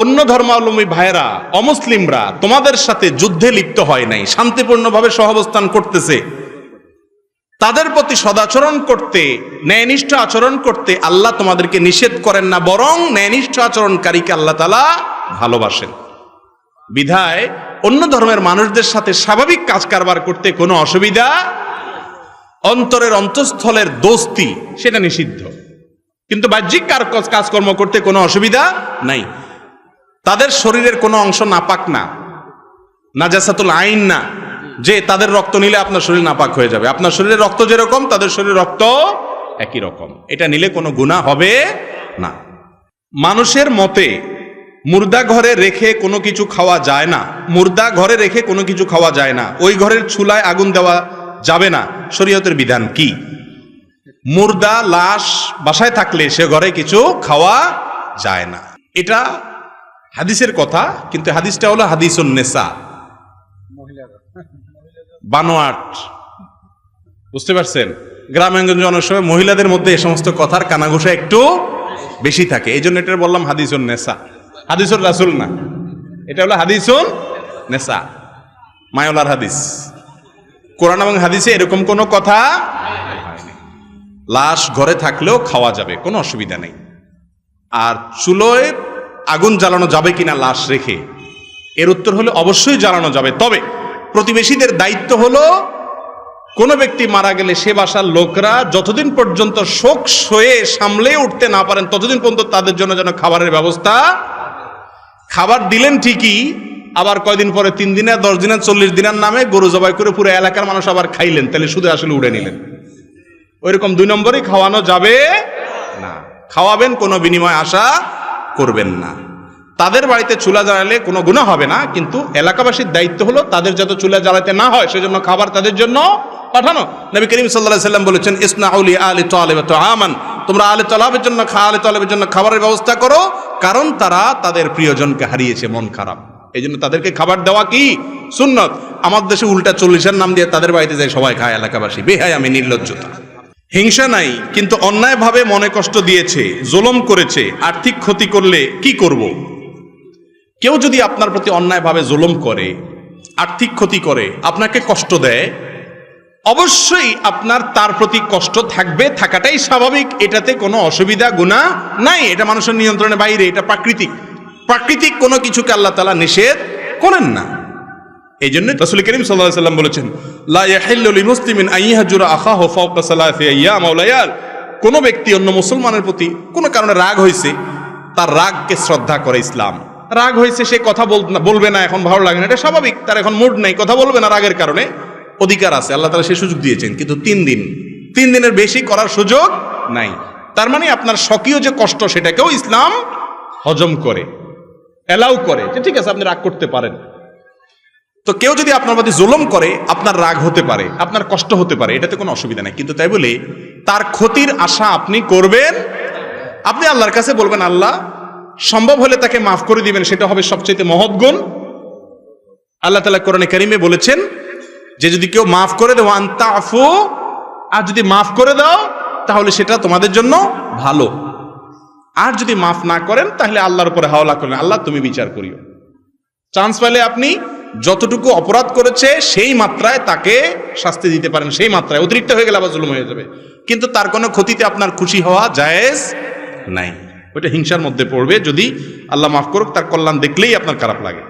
অন্য ধর্মাবলম্বী ভাইয়েরা, অমুসলিমরা, তোমাদের সাথে যুদ্ধে লিপ্ত হয় নাই, শান্তিপূর্ণভাবে সহাবস্থান করতেছে। তাদের প্রতি সদাচরণ করতে, ন্যায়নিষ্ঠ আচরণ করতে আল্লাহ তোমাদেরকে নিষেধ করেন না, বরং ন্যায়নিষ্ঠ আচরণকারীকে আল্লাহ তালা ভালোবাসেন। বিধায়, অন্য ধর্মের মানুষদের সাথে স্বাভাবিক কাজ কারবার করতে কোনো অসুবিধা অন্তরের অন্তঃস্থলের দোস্তি, সেটা নিষিদ্ধ। কিন্তু বাহ্যিক কার- কাজকর্ম করতে কোনো অসুবিধা নাই। তাদের শরীরের কোনো অংশ নাপাক না, নাজাসাতুল আইন না, যে তাদের রক্ত নিলে আপনার শরীর নাপাক হয়ে যাবে। আপনার শরীরের রক্ত যেরকম, তাদের শরীরের রক্ত একই রকম। এটা নিলে কোনো গুণা হবে না। মানুষের মতে মুর্দা ঘরে রেখে কোনো কিছু খাওয়া যায় না, মুর্দা ঘরে রেখে কোনো কিছু খাওয়া যায় না, ওই ঘরের চুলায় আগুন দেওয়া যাবে না, শরীয়তের বিধান কি? মুর্দা লাশ বাসায় থাকলে সে ঘরে কিছু খাওয়া যায় না। এটা হাদিসের কথা কিন্তু হাদিসটা হলো হাদিসুন নেসা। বানোয়াট বুঝতে পারছেন? গ্রামাঞ্গঞ্জে অনেক সময় মহিলাদের মধ্যে এই সমস্ত কথার কানাঘুষা একটু বেশি থাকে। এই জন্য এটা বললাম হাদিসুন নেসা। হাদিসুর রাসুল না। এটা হলো হাদিসুন নেসা। মায়োলার হাদিস। কোরআন এবং হাদিসে এরকম কোনো কথা। লাশ ঘরে থাকলেও খাওয়া যাবে কোনো অসুবিধা নেই। আর চুলোয় আগুন জ্বালানো যাবে কিনা লাশ রেখে? এর উত্তর হলো অবশ্যই জ্বালানো যাবে। তবে প্রতিবেশীদের দায়িত্ব হলো, কোনো ব্যক্তি মারা গেলে সে বাসার লোকরা যতদিন পর্যন্ত শোক সয়ে সামলে উঠতে না পারেন, ততদিন পর্যন্ত তাদের জন্য যেন খাবারের ব্যবস্থা খাবার দিলেন ঠিকই, আবার কয়দিন পরে তিন দিনে দশ দিনে চল্লিশ দিনের নামে গরু জবাই করে পুরো এলাকার মানুষ আবার খাইলেন, তাহলে শুধু আসলে উড়ে নিলেন। ওইরকম দুই নম্বরই খাওয়ানো যাবে না। খাওয়াবেন, কোনো বিনিময় আশা করবেন না। তাদের বাড়িতে চুলা জ্বালালে কোনো গুণা হবে না, কিন্তু এলাকাবাসীর দায়িত্ব হলো তাদের যাতে চুলা জ্বালাতে না হয়, সেজন্য খাবার তাদের জন্য পাঠানো। নবী করিম সাল্লাহ সাল্লাম বলেছেন ইসনা আউলি আলি তালেব তো আমান তোমরা আলে তলাবের জন্য খা আলে তলাবের জন্য খাবারের ব্যবস্থা করো, কারণ তারা তাদের প্রিয়জনকে হারিয়েছে, মন খারাপ। এই জন্য তাদেরকে খাবার দেওয়া কি? সুন্নত। আমার দেশে উল্টা চল্লিশের নাম দিয়ে তাদের বাড়িতে যায় সবাই খায়, এলাকাবাসী। বেহায় আমি নির্লজ্জতা। হিংসা নাই, কিন্তু অন্যায়ভাবে মনে কষ্ট দিয়েছে, জুলুম করেছে, আর্থিক ক্ষতি করলে কি করব? কেউ যদি আপনার প্রতি অন্যায়ভাবে জুলুম করে, আর্থিক ক্ষতি করে, আপনাকে কষ্ট দেয়, অবশ্যই আপনার তার প্রতি কষ্ট থাকবে, থাকাটাই স্বাভাবিক, এটাতে কোনো অসুবিধা গুণা নাই। এটা মানুষের নিয়ন্ত্রণের বাইরে, এটা প্রাকৃতিক। প্রাকৃতিক কোনো কিছুকে আল্লাহ তালা নিষেধ করেন না। এই জন্য রসুল করিম সাল্লাহ সাল্লাম বলেছেন, লা ইয়াহিল্লু লিমুসলিমিন আইয়াহজুরা আখাহু ফাওকা সালাসি আইয়াম আও লায়াল। কোন ব্যক্তি অন্য মুসলমানের প্রতি কোনো কারণে রাগ হয়েছে তার রাগকে শ্রদ্ধা করে ইসলাম। রাগ হয়েছে সে কথা বল- বলবে না, এখন ভালো লাগে না, এটা স্বাভাবিক, তার এখন মুড নেই, কথা বলবে না রাগের কারণে অধিকার আছে, আল্লাহ তালা সে সুযোগ দিয়েছেন, কিন্তু তিন দিন, তিন দিনের বেশি করার সুযোগ নাই। তার মানে আপনার স্বকীয় যে কষ্ট, সেটাকেও ইসলাম হজম করে অ্যালাউ করে, যে ঠিক আছে, আপনি রাগ করতে পারেন। তো কেউ যদি আপনার প্রতি জুলম করে, আপনার রাগ হতে পারে, আপনার কষ্ট হতে পারে, এটাতে কোনো অসুবিধা নেই। কিন্তু তাই বলে, তার ক্ষতির আশা আপনি করবেন, আপনি আল্লাহর কাছে বলবেন, আল্লাহ, সম্ভব হলে তাকে মাফ করে দিবেন, সেটা হবে সবচেয়ে মহৎ গুণ। আল্লাহ তালা কোরআনে কারিমে বলেছেন, যে যদি কেউ মাফ করে দেও আন্তা আফু, আর যদি মাফ করে দাও, তাহলে সেটা তোমাদের জন্য ভালো। আর যদি মাফ না করেন, তাহলে আল্লাহর উপরে হাওলা করেন আল্লাহ, তুমি বিচার করিও। চান্স পেলে আপনি যতটুকু অপরাধ করেছে, সেই মাত্রায় তাকে শাস্তি দিতে পারেন। সেই মাত্রায়। অতিরিক্ত হয়ে গেলে আবার জুলুম হয়ে যাবে। কিন্তু তার কোনো ক্ষতিতে আপনার খুশি হওয়া জায়েজ নাই। ওইটা হিংসার মধ্যে পড়বে। যদি আল্লাহ মাফ করুক, তার কল্যাণ দেখলেই আপনার খারাপ লাগে।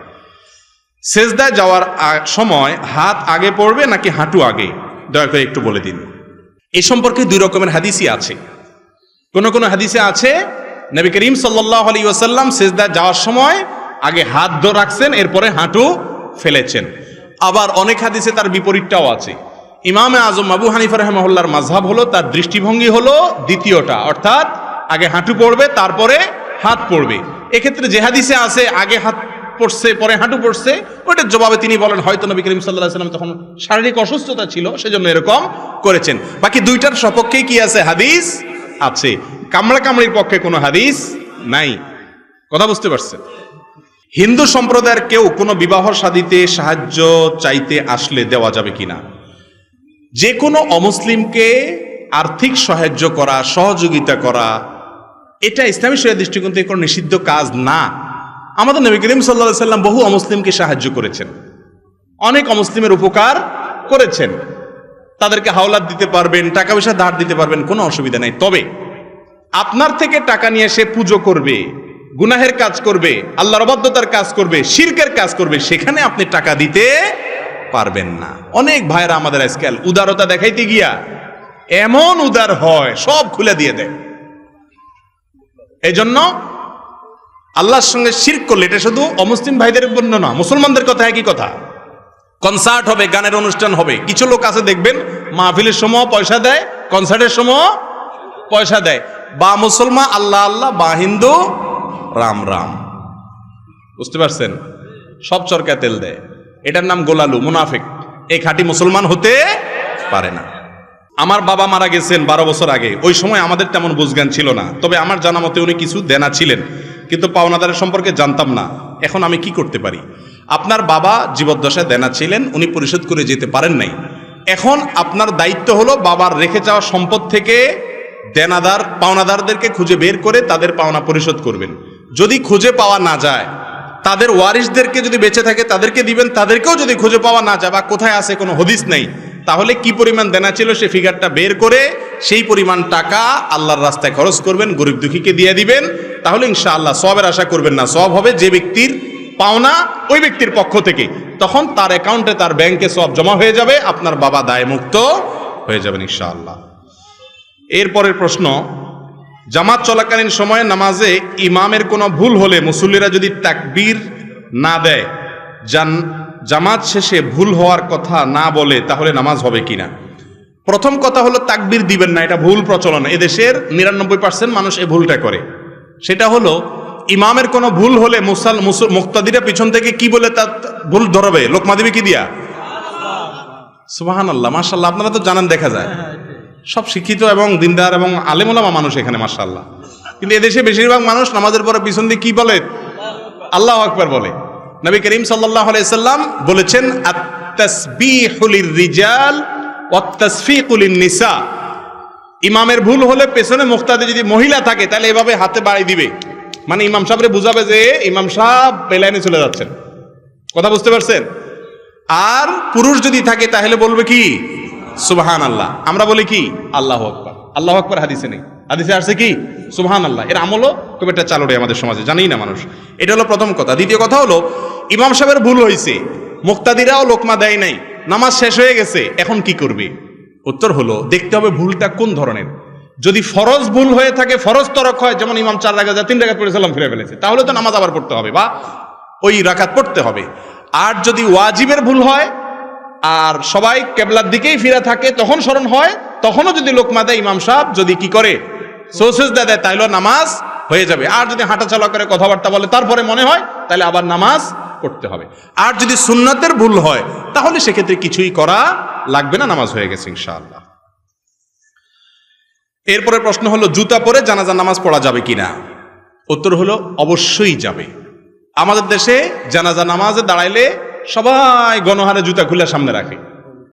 সেজদায় যাওয়ার সময় হাত আগে পড়বে নাকি হাঁটু আগে? দয়া করে একটু বলে দিন। এ সম্পর্কে দুই রকমের হাদিসই আছে। কোন কোন হাদিসে আছে, নবী করিম সাল্লাহ আলী ওয়াসাল্লাম সেজদা যাওয়ার সময় আগে হাত ধরে রাখছেন, এরপরে হাঁটু ফেলেছেন। আবার অনেক হাদিসে তার বিপরীতটাও আছে। ইমামে আজম আবু হানিফা রহমাহুল্লার মাঝহাব হলো, তার দৃষ্টিভঙ্গি হলো দ্বিতীয়টা, অর্থাৎ আগে হাঁটু পড়বে, তারপরে হাত পড়বে। এক্ষেত্রে যে হাদিসে আছে, আগে হাত পড়ছে, পরে হাঁটু পড়ছে, ওটার জবাবে তিনি বলেন, হয়তো নবী করিম সাল্লাহ সাল্লাম তখন শারীরিক অসুস্থতা ছিল, সেজন্য এরকম করেছেন। বাকি দুইটার সপক্ষে কি আছে হাদিস? আছে। কামড়া কামড়ির পক্ষে কোনো হাদিস নাই। কথা বুঝতে পারছেন? হিন্দু সম্প্রদায়ের কেউ কোনো বিবাহ শাদিতে সাহায্য চাইতে আসলে দেওয়া যাবে কিনা? যে কোনো অমুসলিমকে আর্থিক সাহায্য করা, সহযোগিতা করা, এটা ইসলামী শরিয়া দৃষ্টিকোণ থেকে কোনো নিষিদ্ধ কাজ না। আমাদের নবী করিম সাল্লা সাল্লাম বহু অমুসলিমকে সাহায্য করেছেন। অনেক অমুসলিমের উপকার করেছেন। তাদেরকে হাওলাত দিতে পারবেন টাকা পয়সা ধার দিতে পারবেন, কোনো অসুবিধা নেই। তবে আপনার থেকে টাকা নিয়ে সে পুজো করবে। গুনাহের কাজ করবে, আল্লাহর অবাধ্যতার কাজ করবে, শিরকের কাজ করবে, সেখানে আপনি টাকা দিতে পারবেন না। অনেক ভাইরা আমাদের আজকাল উদারতা দেখাইতে গিয়া এমন উদার হয়, সব খুলে দিয়ে দেয়। এই জন্য আল্লাহর সঙ্গে শিরক করলে, এটা শুধু অমুসলিম ভাইদের জন্য না, মুসলমানদের কথা একই কথা। কনসার্ট হবে, গানের অনুষ্ঠান হবে, কিছু লোক আছে দেখবেন, মাহফিলের সময় পয়সা দেয়, কনসার্টের সময় পয়সা দেয়। বা মুসলমান, আল্লাহ আল্লাহ, বা হিন্দু রাম রাম। বুঝতে পারছেন? সব চরকা তেল দেয়। এটার নাম গোলালু, মুনাফিক। এই খাঁটি মুসলমান হতে পারে না। আমার বাবা মারা গেছেন বারো বছর আগে। ওই সময় আমাদের তেমন বুঝজ্ঞান ছিল না। তবে আমার জানা মতে উনি কিছু দেনা ছিলেন। কিন্তু পাওনাদারের সম্পর্কে জানতাম না। এখন আমি কি করতে পারি? আপনার বাবা জীবদ্দশায় দেনা ছিলেন, উনি পরিশোধ করে যেতে পারেন নাই। এখন আপনার দায়িত্ব হলো বাবার রেখে যাওয়া সম্পদ থেকে দেনাদার, পাওনাদারদেরকে খুঁজে বের করে তাদের পাওনা পরিশোধ করবেন। যদি খুঁজে পাওয়া না যায়, তাদের ওয়ারিসদেরকে যদি বেঁচে থাকে, তাদেরকে দিবেন, তাদেরকেও যদি খুঁজে পাওয়া না যায় বা কোথায় আছে কোনো হদিস নেই, তাহলে কি পরিমাণ দেনা ছিল সে ফিগারটা বের করে সেই পরিমাণ টাকা আল্লাহর রাস্তায় খরচ করবেন, গরিব দুঃখীকে দিয়ে দিবেন, তাহলে ইনশাআল্লাহ সবের আশা করবেন না। সব হবে যে ব্যক্তির পাওনা ওই ব্যক্তির পক্ষ থেকে। তখন তার অ্যাকাউন্টে তার ব্যাংকে সব জমা হয়ে যাবে, আপনার বাবা দায়মুক্ত হয়ে যাবেন ইনশাআল্লাহ। এরপরের প্রশ্ন জামাত চলাকালীন সময়ে নামাজে ইমামের কোনো ভুল হলে মুসল্লিরা যদি তাকবীর না দেয়, জান জামাত শেষে ভুল হওয়ার কথা না বলে, তাহলে নামাজ হবে কিনা? প্রথম কথা হলো তাকবীর দিবেন না, এটা ভুল প্রচলন। এদেশের নিরানব্বই পার্সেন্ট মানুষ এই ভুলটা করে। সেটা হলো, ইমামের কোনো ভুল হলে মুসাল মুক্তাদিরা পিছন থেকে কি বলে তার ভুল ধরবে? লোকমা দিবে কি দিয়া? সুবাহান আল্লাহ মাসাল্লাহ আপনারা তো জানান, দেখা যায়। সব শিক্ষিত এবং দিনদার এবং আলেমুলামা মানুষ এখানে মার্শাল্লাহ কিন্তু এদেশে বেশিরভাগ মানুষ নামাজের পরে পিছন দিয়ে কি বলে? আল্লাহ আকবার বলে। নবী করিম সাল্লাহ আলাইসাল্লাম বলেছেন রিজাল নিসা ইমামের ভুল হলে পেছনে মুক্তাদি যদি মহিলা থাকে, তাহলে এভাবে হাতে বাড়ি দিবে। মানে ইমাম সাহেবরে বুঝাবে যে, ইমাম সাহেব বেলাইনে চলে যাচ্ছেন। কথা বুঝতে পারছেন? আর পুরুষ যদি থাকে, তাহলে বলবে কি? সুবহান আল্লাহ আমরা বলি কি? আল্লাহ আকবর। আল্লাহ আকবর হাদিসে নেই। হাদিসে আসছে কি? সুবহান আল্লাহ এর আমলও খুব একটা চালুরে আমাদের সমাজে, জানেই না মানুষ। এটা হলো প্রথম কথা। দ্বিতীয় কথা হলো, ইমাম সাহেবের ভুল হয়েছে। মুক্তাদিরাও লোকমা দেয় নাই। নামাজ শেষ হয়ে গেছে, এখন কি করবে? উত্তর হলো, দেখতে হবে ভুলটা কোন ধরনের। যদি ফরজ ভুল হয়ে থাকে, ফরজ তরক হয়, যেমন ইমাম চার রাখা যায় তিন রাখাত পড়ে সালাম ফিরে ফেলেছে, তাহলে তো নামাজ আবার পড়তে হবে, বা ওই রাখাত পড়তে হবে। আর যদি ওয়াজিবের ভুল হয় আর সবাই কেবলার দিকেই ফিরে থাকে, তখন স্মরণ হয়, তখনও যদি লোকমা দেয় ইমাম সাহেব যদি কি করে সোসেস দেয়, তাইলে নামাজ হয়ে যাবে। আর যদি হাঁটা চলা করে, কথাবার্তা বলে, তারপরে মনে হয় তাহলে আবার নামাজ পড়তে হবে। আর যদি সুন্নাতের ভুল হয়, তাহলে সেক্ষেত্রে কিছুই করা লাগবে না, নামাজ হয়ে গেছে, ইনশাআল্লাহ। এরপরে প্রশ্ন হলো, জুতা পরে জানাজা নামাজ পড়া যাবে কিনা? উত্তর হলো, অবশ্যই যাবে। আমাদের দেশে জানাজা নামাজে দাঁড়াইলে সবাই গণহারে জুতা খুলে সামনে রাখে।